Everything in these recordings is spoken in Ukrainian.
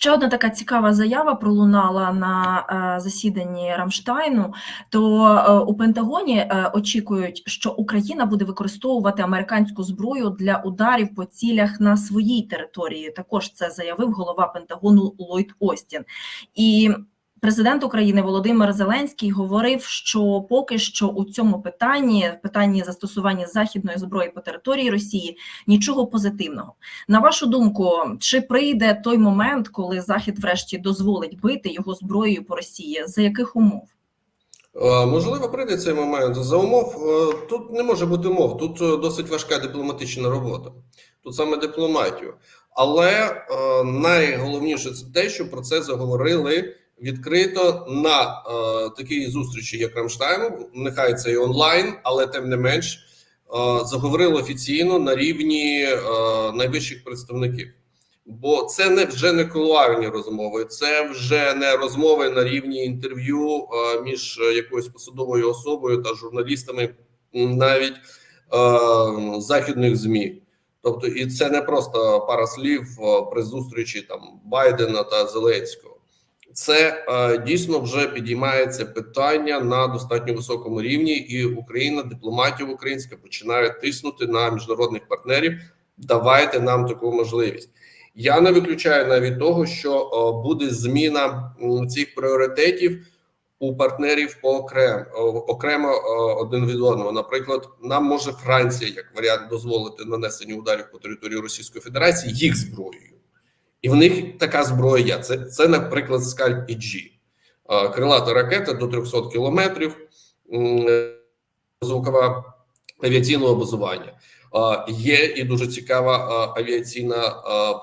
Ще одна така цікава заява пролунала на е, засіданні Рамштайну. То е, у Пентагоні е, очікують, що Україна буде використовувати американську зброю для ударів по цілях на своїй території. Також це заявив голова Пентагону Ллойд Остін. І президент України Володимир Зеленський говорив, що поки що у цьому питанні, в питанні застосування західної зброї по території Росії, нічого позитивного. На вашу думку, чи прийде той момент, коли Захід врешті дозволить бити його зброєю по Росії? За яких умов? Е, Можливо, прийде цей момент. За умов е, тут не може бути умов. Тут е, досить важка дипломатична робота. Тут саме дипломатію. Але найголовніше це те, що про це заговорили відкрито на е, такій зустрічі, як Рамштайн. Нехай це і онлайн, але тим не менш е, заговорили офіційно на рівні е, найвищих представників. Бо це не вже не кулуарні розмови, це вже не розмови на рівні інтерв'ю е, між якоюсь посадовою особою та журналістами, навіть е, західних змі. Тобто, і це не просто пара слів е, при зустрічі там Байдена та Зеленського. Це е, дійсно вже підіймається питання на достатньо високому рівні, і Україна, дипломатія українська починає тиснути на міжнародних партнерів. Давайте нам таку можливість. Я не виключаю навіть того, що е, буде зміна цих пріоритетів у партнерів по окремо окремо е, один від одного. Наприклад, нам може Франція як варіант дозволити нанесення ударів по території Російської Федерації їх зброєю, і в них така зброя є. Це, це наприклад, скальп. Е, крилата ракета до 300 кілометрів, е, звукова авіаційного базування. Є і дуже цікава авіаційна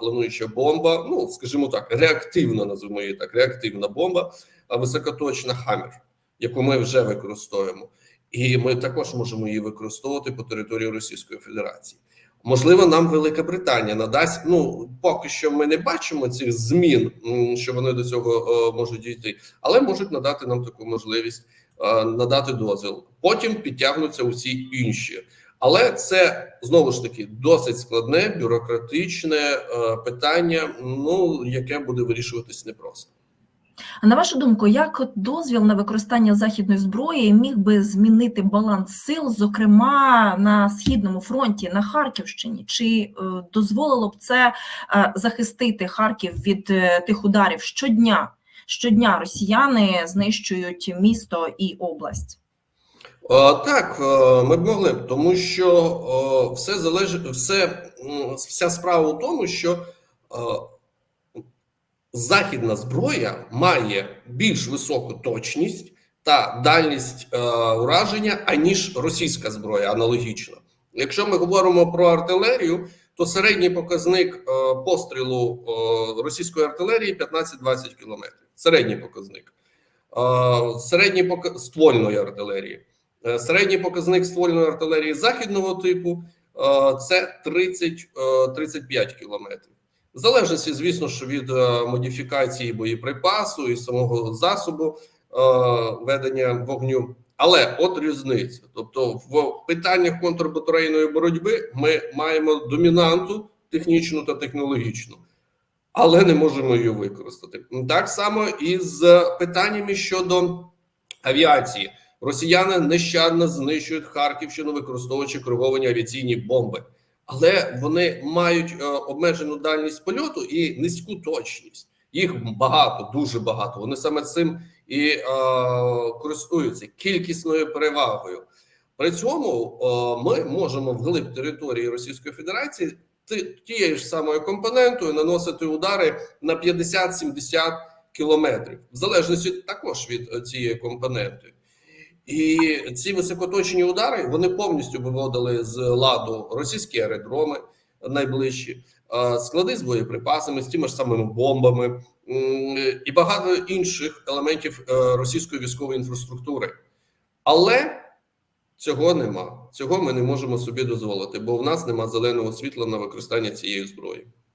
плануюча бомба. Ну скажімо так, реактивна назвемо її так. Реактивна бомба, високоточна Хаммер, яку ми вже використовуємо, і ми також можемо її використовувати по території Російської Федерації. Можливо, нам Велика Британія надасть. Ну поки що ми не бачимо цих змін, що вони до цього е, можуть дійти, але можуть надати нам таку можливість е, надати дозвіл. Потім підтягнуться усі інші. Але це знову ж таки досить складне бюрократичне е, питання, ну яке буде вирішуватись непросто. А на вашу думку, як дозвіл на використання західної зброї міг би змінити баланс сил, зокрема на східному фронті на Харківщині? Чи е, дозволило б це е, захистити Харків від е, тих ударів щодня? Щодня росіяни знищують місто і область. Так, ми б могли тому що все залежить, все вся справа у тому, що західна зброя має більш високу точність та дальність е, ураження, аніж російська зброя аналогічно. Якщо ми говоримо про артилерію, то середній показник е, пострілу е, російської артилерії 15-20 кілометрів. Середній показник. Е, Середній пока... ствольної артилерії. Е, Середній показник ствольної артилерії західного типу е, це 30-35 кілометрів. В залежності, звісно, що від е, модифікації боєприпасу і самого засобу е, ведення вогню. Але от різниця. Тобто, в питаннях контрбатарейної боротьби ми маємо домінанту технічну та технологічну, але не можемо її використати. Так само і з питаннями щодо авіації. Росіяни нещадно знищують Харківщину, використовуючи керовані авіаційні бомби, але вони мають е, обмежену дальність польоту і низьку точність. Їх багато, дуже багато. Вони саме цим і е, користуються кількісною перевагою. При цьому е, ми можемо вглиб території Російської Федерації тією ж самою компонентою наносити удари на 50-70 кілометрів, в залежності також від е, цієї компоненти. І ці високоточні удари вони повністю виводили з ладу російські аеродроми найближчі, склади з боєприпасами, з тими ж самими бомбами і багато інших елементів е, російської військової інфраструктури. Але цього нема. Цього ми не можемо собі дозволити, бо в нас нема зеленого світла на використання цієї зброї.